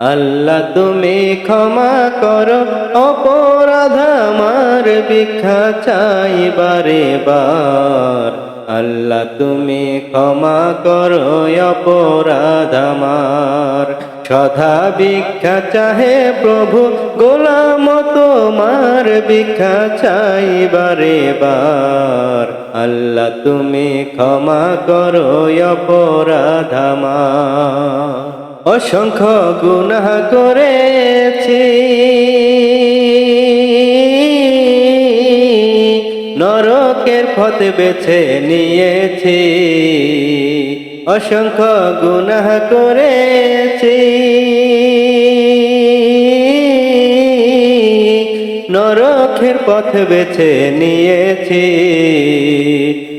আল্লাহ তুমি ক্ষমা করো, অপরাধ আমার ভিক্ষা চাই বারে বার আল্লাহ তুমি ক্ষমা করো, অপরাধ আমার। সদা ভিক্ষা চাহে প্রভু, গোলাম তোমার ভিক্ষা চাই বারে বার আল্লাহ তুমি ক্ষমা করো, অপরাধ আমার। অসংখ্য গুনাহ করেছি। নরকের পথ বেছে নিয়েছি। অসংখ্য গুনাহ করেছি। নরকের পথ বেছে নিয়েছি।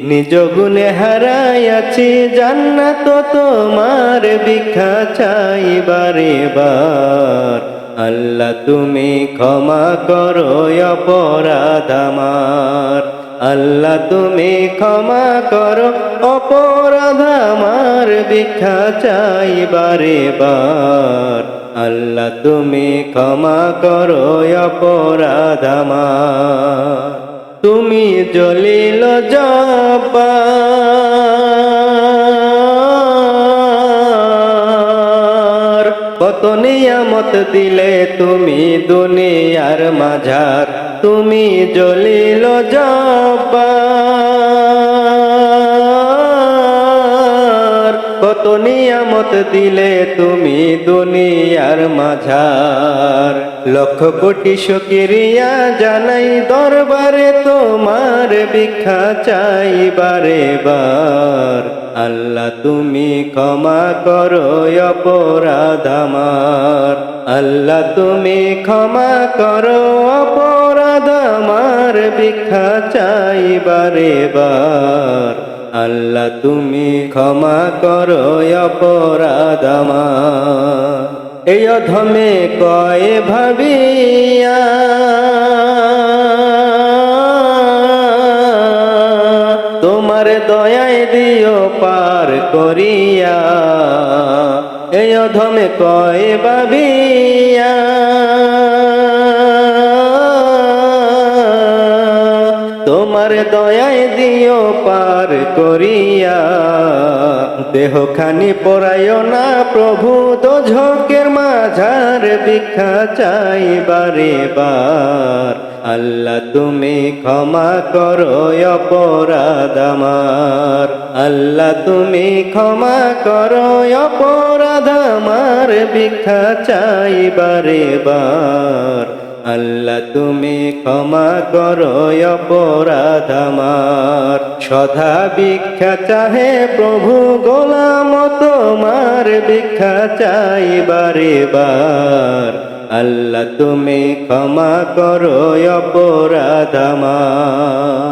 নিজ গুণে হারাইয়াছি, জান্নাত তোমার ভিক্ষা চাই বারে বার আল্লাহ, তুমি ক্ষমা করো অপরাধ আমার। আল্লাহ, তুমি ক্ষমা করো, অপরাধ আমার ভিক্ষা চাই বারে বার আল্লাহ, তুমি ক্ষমা করো অপরাধ আমার। তুমি জলিল জপা কত নিয়ামত দিলে তুমি দুনিয়ার মাঝার। তুমি জলিল জব্বার। কত নিয়ামত দিলে তুমি দুনিয়ার মাঝার? লক্ষ কোটি শুক্রিয়া জানাই দরবারে, তোমার ভিক্ষা চাই বারে বার আল্লাহ তুমি ক্ষমা করো অপরাধ আমার। আল্লাহ তুমি ক্ষমা করো অপরাধ আমার, ভিক্ষা চাই বারে বার আল্লাহ তুমি ক্ষমা করো অপরাধ এই অধমে কয়ে ভাবিয়া, তোমার দয়ায় দিও পার করিয়া। এই অধমে কয়ে ভাবিয়া তোমার দয়ায় দিও পার করিয়া। দেহখানি পরায় না প্রভু তো ঝোঁকের মাঝার ভিক্ষা চাই বারে বার আল্লাহ, তুমি ক্ষমা করো অপরাধ আমার। আল্লাহ, তুমি ক্ষমা করো অপরাধ আমার। ভিক্ষা চাই বারে বার আল্লাহ, তুমি ক্ষমা করো অপরাধ আমার। সদা ভিক্ষা চাহে প্রভু, গোলাম তোমার ভিক্ষা চাই বারে বার। আল্লাহ, তুমি ক্ষমা করো অপরাধ আমার।